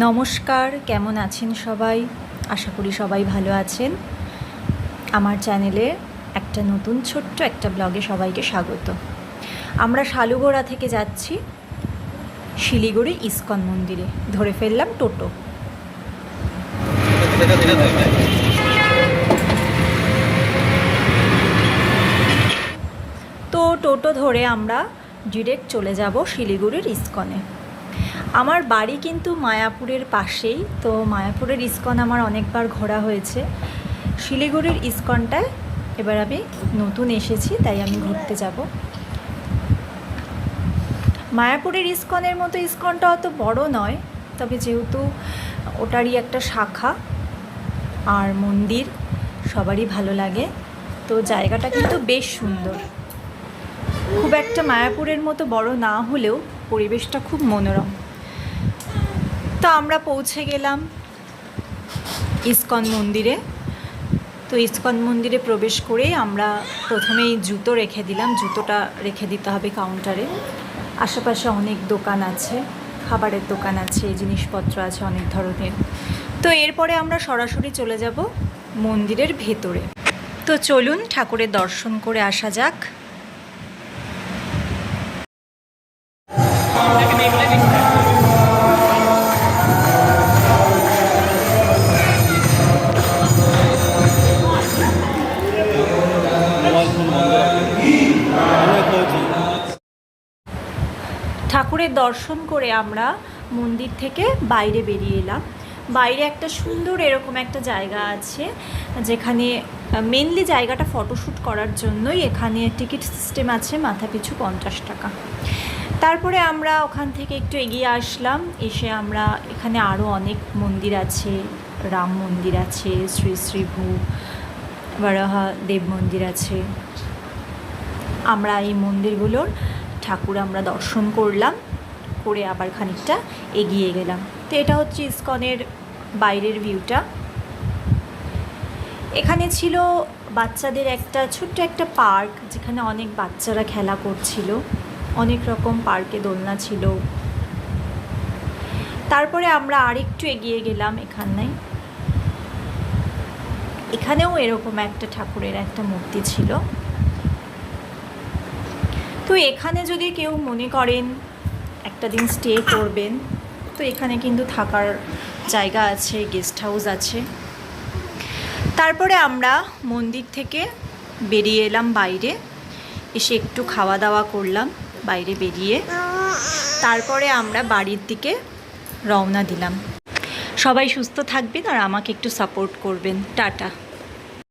নমস্কার, কেমন আছেন সবাই? আশা করি সবাই ভালো আছেন। আমার চ্যানেলে একটা নতুন ছোট্ট একটা ব্লগে সবাইকে স্বাগত। আমরা শালুগোড়া থেকে যাচ্ছি শিলিগুড়ি ইস্কন মন্দিরে। ধরে ফেললাম টোটো। তো টোটো ধরে আমরা ডিরেক্ট চলে যাব শিলিগুড়ির ইস্কনে। আমার বাড়ি কিন্তু মায়াপুরের পাশেই, তো মায়াপুরের ইস্কন আমার অনেকবার ঘোরা হয়েছে। শিলিগুড়ির ইস্কনটায় এবার আমি নতুন এসেছি, তাই আমি ঘুরতে যাব। মায়াপুরের ইস্কনের মতো ইস্কনটা অত বড় নয়, তবে যেহেতু ওটারই একটা শাখা আর মন্দির, সবারই ভালো লাগে, তো জায়গাটা কিন্তু বেশ সুন্দর। খুব একটা মায়াপুরের মতো বড় না হলেও পরিবেশটা খুব মনোরম। তো আমরা পৌঁছে গেলাম ইস্কন মন্দিরে। তো ইস্কন মন্দিরে প্রবেশ করেই আমরা প্রথমেই জুতো রেখে দিলাম। জুতোটা রেখে দিতে হবে কাউন্টারে। আশেপাশে অনেক দোকান আছে, খাবারের দোকান আছে, জিনিসপত্র আছে, অনেক ধরনের। তো এরপরে আমরা সরাসরি চলে যাব মন্দিরের ভেতরে। তো চলুন ঠাকুরের দর্শন করে আসা যাক। ঠাকুরের দর্শন করে আমরা মন্দির থেকে বাইরে বেরিয়ে এলাম। বাইরে একটা সুন্দর এরকম একটা জায়গা আছে, যেখানে মেনলি জায়গাটা ফটোশ্যুট করার জন্যই এখানে টিকিট সিস্টেম আছে মাথা পিছু পঞ্চাশ টাকা। তারপরে আমরা ওখান থেকে একটু এগিয়ে আসলাম, এসে আমরা এখানে আরও অনেক মন্দির আছে, রাম মন্দির আছে, শ্রী শ্রী ভূ, বরাহা দেব মন্দির আছে। আমরা এই মন্দিরগুলোর ঠাকুর আমরা দর্শন করলাম। করে আবার খানিকটা এগিয়ে গেলাম। তো এটা হচ্ছে ইস্কনের বাইরের ভিউটা এখানে ছিল বাচ্চাদের একটা ছোট্ট একটা পার্ক, যেখানে অনেক বাচ্চারা খেলা করছিল। অনেক রকম পার্কে দোলনা ছিল। তারপরে আমরা আরেকটু এগিয়ে গেলাম এখানে। এখানেও এরকম একটা ঠাকুরের একটা মূর্তি ছিল। তো এখানে যদি কেউ মনে করেন একটা দিন স্টে করবেন। তো এখানে কিন্তু থাকার জায়গা আছে গেস্ট হাউস আছে। তারপরে আমরা মন্দির থেকে বেরিয়ে এলাম বাইরে। এসে একটু খাওয়া দাওয়া করলাম, বাইরে বেরিয়ে। তারপরে আমরা বাড়ির দিকে রওনা দিলাম। সবাই সুস্থ থাকবেন আর আমাকে একটু সাপোর্ট করবেন। টাটা।